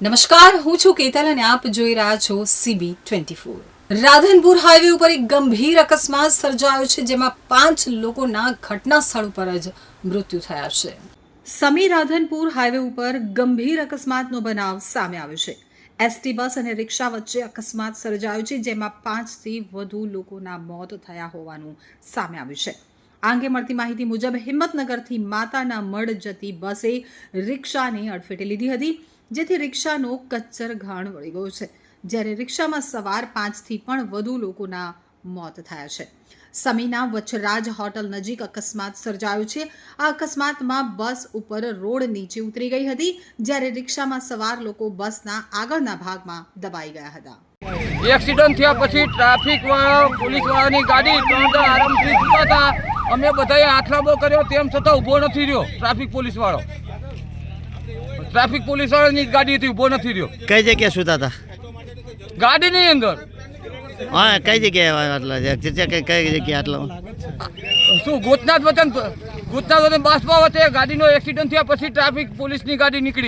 નમસ્કાર, હું છું કેતલ અને આપ જોઈ રહ્યા છો CB twenty four Radhanpur highway ઉપર એક ગંભીર અકસ્માત સર્જાયો છે, જેમાં પાંચ લોકોના ઘટના સ્થળ ઉપર જ મૃત્યુ થયા છે. સમી રાધનપુર હાઈવે ઉપર ગંભીર અકસ્માતનો બનાવ સામે આવ્યો છે. એસટી બસ અને રિક્ષા વચ્ચે અકસ્માત સર્જાયો છે, જેમાં પાંચથી વધુ લોકોના મોત થયા હોવાનું સામે આવ્યું છે. આ અંગે મળતી માહિતી મુજબ હિંમતનગરથી માતાના મઢ જતી બસે રિક્ષાને અડફેટે લીધી હતી. જેથી રિક્ષાનો કચ્ચર ઘાણ વળી ગયો છે. જ્યારે રિક્ષામાં સવાર પાંચથી પણ વધુ લોકોના મોત થયા છે. સમીના વચરાજ હોટલ નજીક અકસ્માત સર્જાયો છે. આ અકસ્માતમાં બસ ઉપર રોડ નીચે ઉતરી ગઈ હતી, જ્યારે રિક્ષામાં સવાર લોકો બસના આગળના ભાગમાં દબાઈ ગયા હતા. એક્સિડન્ટ થયા પછી ટ્રાફિક પોલીસ વાળાની ગાડી ત્રણ આરામથી અમે બધાએ હાથલાબો કર્યો, તેમ છતાં ઊભો નથી રહ્યો ટ્રાફિક પોલીસ વાળો. ટ્રાફિક પોલીસ વાળાની ગાડી હતી ઊભો નથી રહ્યો. કઈ જગ્યાએ સુતા હતા? ગાડીની અંદર. હા કઈ જગ્યાએ આટલા? કઈ કઈ જગ્યાએ આટલા? શું ગોતનાથ વતન ગોતનાથ વતન બાસપા વચ્ચે ગાડીનો એક્સિડન્ટ થયા પછી ટ્રાફિક પોલીસની ગાડી નીકળી.